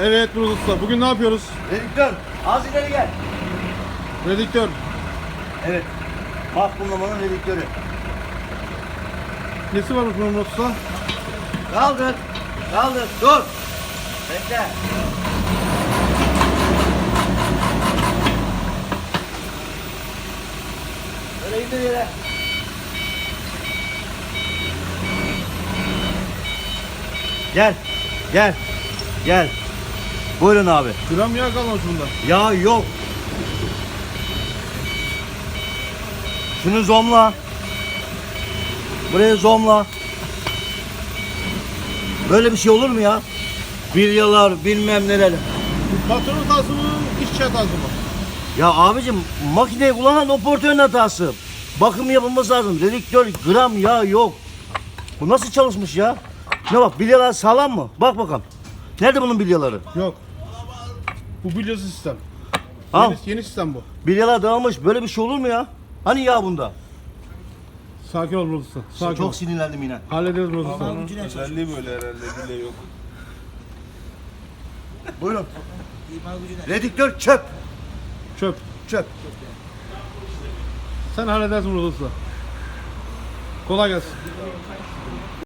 Evet Murat Usta. Bugün ne yapıyoruz? Redüktör. Az ileri gel. Redüktör. Evet. Mahkumlamanın redüktörü. Nesi var Murat Usta? Kaldır. Kaldır. Dur. Bekle. Böyle indir yere. Gel. Gel. Gel. Buyurun abi. Gram yağ kalmamış bunda. Ya yok. Şunu zomla. Buraya zomla. Böyle bir şey olur mu ya? Bilyalar bilmem neler. Patronun hatası mı? İşçi hatası mı? Ya abicim makineyi kullanan operatörün hatası. Bakım yapılması lazım. Redüktör gram yağ yok. Bu nasıl çalışmış ya? Ne bak bilyalar sağlam mı? Bak bakalım. Nerede bunun bilyaları? Yok. Bu bilyası sistem. Al. Yeni, yeni sistem bu. Bilyalar dağılmış. Böyle bir şey olur mu ya? Hani yağ bunda? Sakin ol Murat Usta. Sakin Çok ol. sinirlendim yine. Hallederiz Murat Usta. Özelliği böyle herhalde bile yok. Buyurun. Redüktör çöp. Çöp. Çöp. Sen halledersin Murat Usta. Kolay gelsin.